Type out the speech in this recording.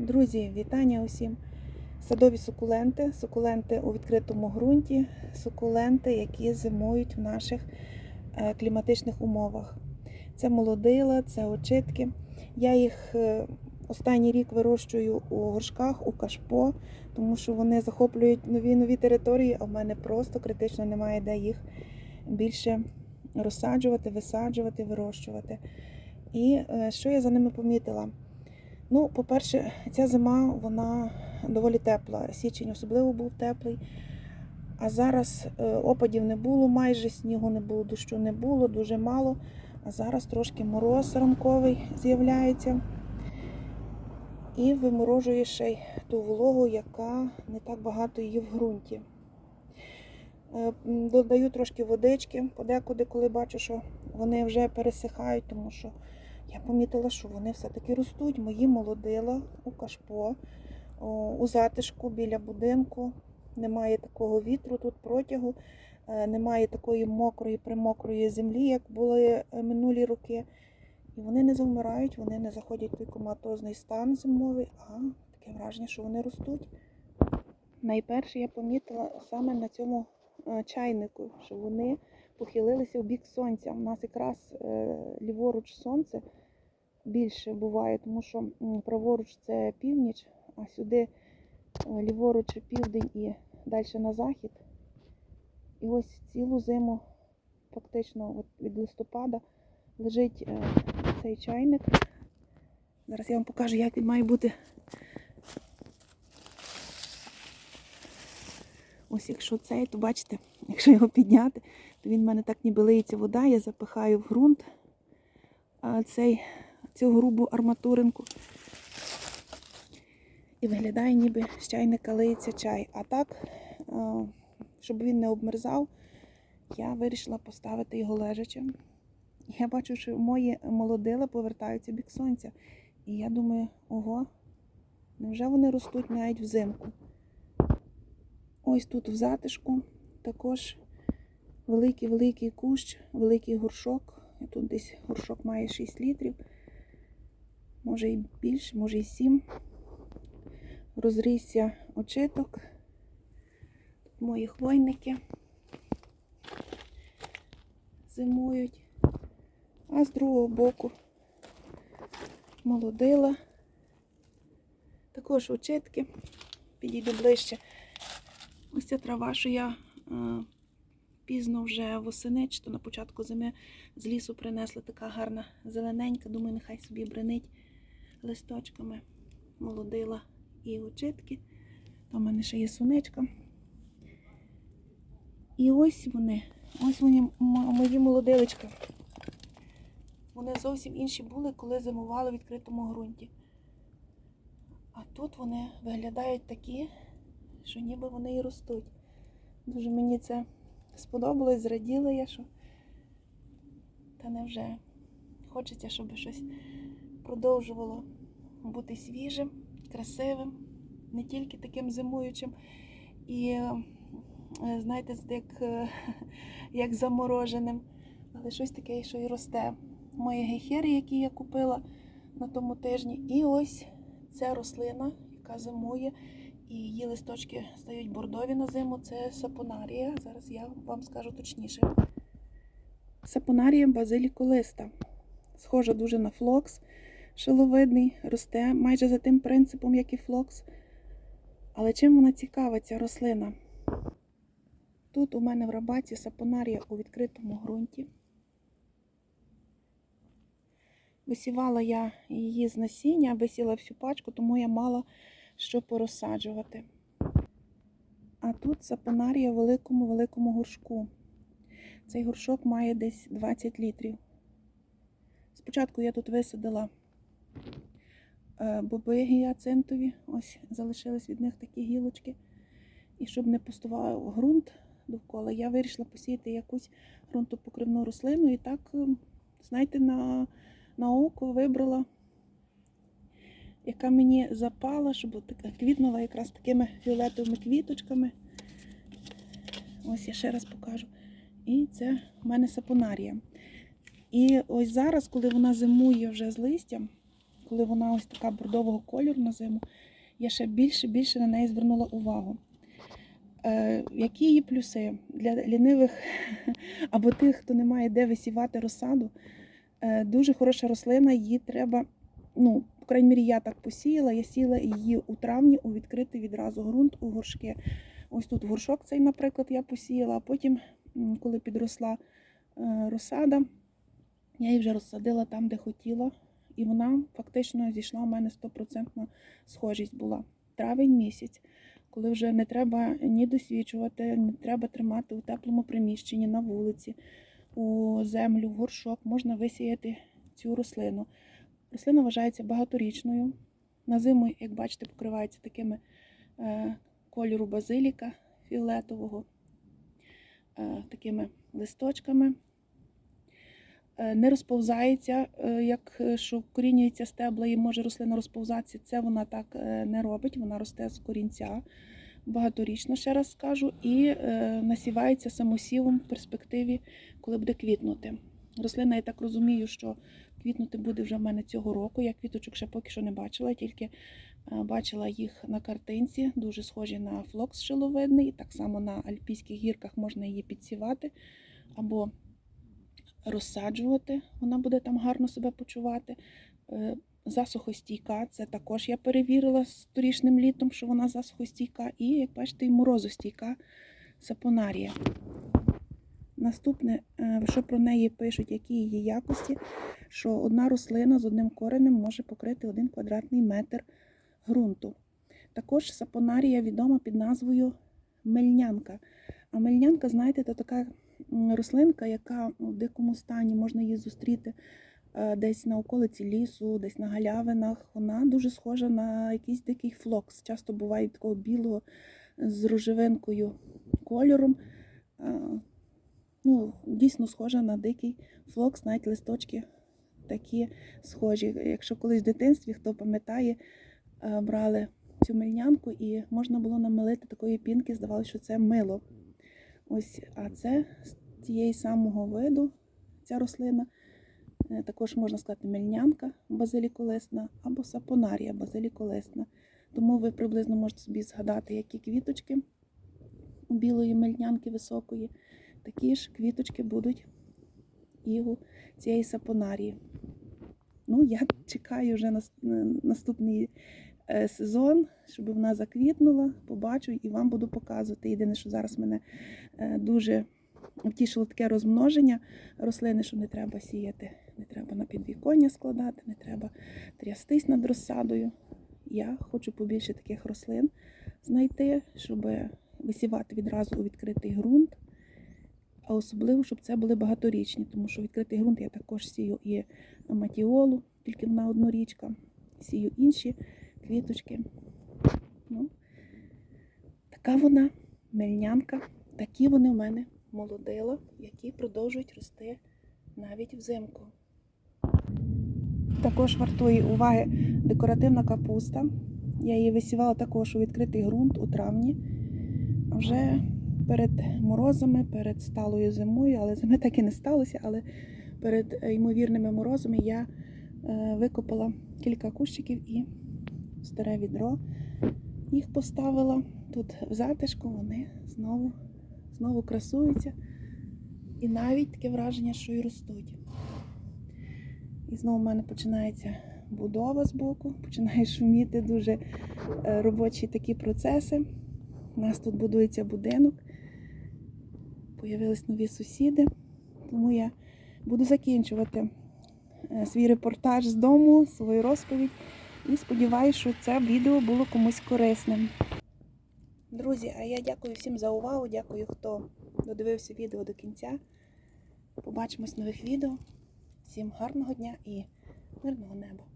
Друзі, вітання усім! Садові сукуленти, сукуленти у відкритому ґрунті, сукуленти, які зимують в наших е, кліматичних умовах. Це молодила, це очитки. Я їх е, останній рік вирощую у горшках, у кашпо, тому що вони захоплюють нові нові території, а в мене просто критично немає де їх більше розсаджувати, висаджувати, вирощувати. І е, що я за ними помітила? Ну, по-перше, ця зима вона доволі тепла. Січень особливо був теплий. А зараз е, опадів не було, майже снігу не було, дощу не було, дуже мало. А зараз трошки мороз ранковий з'являється. І виморожує ще й ту вологу, яка не так багато її в ґрунті. Е, Додаю трошки водички, подекуди, коли бачу, що вони вже пересихають, тому що я помітила, що вони все-таки ростуть. Мої молодила у кашпо, у затишку біля будинку. Немає такого вітру тут протягу, е, немає такої мокрої, примокрої землі, як були е, минулі роки. І вони не завмирають, вони не заходять в той коматозний стан зимовий, а таке враження, що вони ростуть. Найперше я помітила саме на цьому е, чайнику, що вони похилилися в бік сонця. У нас якраз е, ліворуч сонце більше буває, тому що праворуч це північ, а сюди е, ліворуч південь і далі на захід. І ось цілу зиму, фактично от від листопада, лежить е, цей чайник. Зараз я вам покажу, як він має бути. Ось якщо цей, то бачите, якщо його підняти, то він в мене так ніби лиється вода, я запихаю в ґрунт цей, цю грубу арматуринку. І виглядає, ніби з чайника лиється чай. А так, щоб він не обмерзав, я вирішила поставити його лежачим. Я бачу, що мої молодила повертаються бік сонця. І я думаю, ого, невже вони ростуть навіть взимку? Ось тут в затишку також великий-великий кущ, великий горшок. Тут десь горшок має 6 літрів, може і більше, може і 7. Розрісся очиток. Тут мої хвойники зимують. А з другого боку молодила. Також очитки. Підійду ближче. Ось ця трава, що я е, пізно вже восени, чи то на початку зими з лісу принесла така гарна зелененька. Думаю, нехай собі бренить листочками. Молодила і очитки. Там у мене ще є суничка. І ось вони, ось вони, мої молодилечки. Вони зовсім інші були, коли зимували в відкритому ґрунті. А тут вони виглядають такі, що ніби вони і ростуть. Дуже мені це сподобалось, зраділа я, що та невже хочеться, щоб щось продовжувало бути свіжим, красивим, не тільки таким зимуючим. І, е, знаєте, як, е, як замороженим, але щось таке, що і росте. Мої гейхери, які я купила на тому тижні. І ось ця рослина, яка зимує, і її листочки стають бордові на зиму. Це сапонарія. Зараз я вам скажу точніше. Сапонарія базиліколиста. Схожа дуже на флокс, шиловидний, росте майже за тим принципом, як і флокс. Але чим вона цікава, ця рослина? Тут у мене в рабаті сапонарія у відкритому ґрунті. Висівала я її з насіння, висіла всю пачку, тому я мала що порозсаджувати. А тут сапонарія в великому-великому горшку. Цей горшок має десь 20 літрів. Спочатку я тут висадила е, боби гіацинтові, ось залишились від них такі гілочки. І щоб не пустував ґрунт довкола, я вирішила посіяти якусь ґрунтопокривну рослину і так, е, знаєте, на на око вибрала, яка мені запала, щоб квітнула якраз такими фіолетовими квіточками. Ось я ще раз покажу. І це в мене сапонарія. І ось зараз, коли вона зимує вже з листям, коли вона ось така бордового кольору на зиму, я ще більше більше на неї звернула увагу. Е, які її плюси для лінивих або тих, хто не має де висівати розсаду? Е, дуже хороша рослина, її треба, ну, по крайній мірі, я так посіяла. Я сіла її у травні у відкритий відразу ґрунт у горшки. Ось тут горшок цей, наприклад, я посіяла, а потім, коли підросла е, розсада, я її вже розсадила там, де хотіла. І вона фактично зійшла у мене 100% схожість була. Травень місяць, коли вже не треба ні досвідчувати, не треба тримати у теплому приміщенні, на вулиці, у землю, в горшок, можна висіяти цю рослину. Рослина вважається багаторічною. На зиму, як бачите, покривається такими е, кольору базиліка фіолетового, е, такими листочками. Е, Не розповзається, е, як е, що вкорінюється стебла і може рослина розповзатися. Це вона так не робить, вона росте з корінця багаторічно, ще раз скажу, і насівається самосівом в перспективі, коли буде квітнути. Рослина, я так розумію, що квітнути буде вже в мене цього року. Я квіточок ще поки що не бачила, тільки е, бачила їх на картинці, дуже схожі на флокс шиловидний. Так само на альпійських гірках можна її підсівати або розсаджувати. Вона буде там гарно себе почувати. Е, Засухостійка, це також я перевірила з торішнім літом, що вона засухостійка. І, як бачите, і морозостійка сапонарія. Наступне, е, що про неї пишуть, які її якості, що одна рослина з одним коренем може покрити один квадратний метр ґрунту. Також сапонарія відома під назвою мельнянка. А мельнянка, знаєте, це така рослинка, яка в дикому стані можна її зустріти е, десь на околиці лісу, десь на галявинах. Вона дуже схожа на якийсь дикий флокс. Часто буває такого білого з рожевинкою кольором. Ну, дійсно схожа на дикий флокс, навіть листочки такі схожі. Якщо колись в дитинстві, хто пам'ятає, е, брали цю мельнянку і можна було намилити такої пінки, здавалося, що це мило. Ось, а це з тієї самого виду, ця рослина. Е, Також можна сказати мельнянка базиліколесна або сапонарія базиліколесна. Тому ви приблизно можете собі згадати, які квіточки у білої мельнянки високої, такі ж квіточки будуть і у цієї сапонарії. Ну, я чекаю вже е, наступний е, сезон, щоб вона заквітнула, побачу і вам буду показувати. Єдине, що зараз мене е, дуже втішило таке розмноження рослини, що не треба сіяти, не треба на підвіконня складати, не треба трястись над розсадою. Я хочу побільше таких рослин знайти, щоб висівати відразу у відкритий ґрунт. А особливо, щоб це були багаторічні, тому що відкритий ґрунт я також сію і матіолу, тільки вона однорічка, сію інші квіточки. Ну, така вона мельнянка. Такі вони в мене молодила, які продовжують рости навіть взимку. Також вартує уваги декоративна капуста. Я її висівала також у відкритий ґрунт у травні. Вже перед морозами, перед сталою зимою, але зими так і не сталося, але перед е, ймовірними морозами я е, викопала кілька кущиків і старе відро їх поставила. Тут в затишку вони знову, знову красуються. І навіть таке враження, що і ростуть. І знову в мене починається будова з боку, починає шуміти дуже е, робочі такі процеси. У нас тут будується будинок, появились нові сусіди, тому я буду закінчувати е, свій репортаж з дому, свою розповідь. І сподіваюся, що це відео було комусь корисним. Друзі, а я дякую всім за увагу. Дякую, хто додивився відео до кінця. Побачимось в нових відео. Всім гарного дня і мирного неба!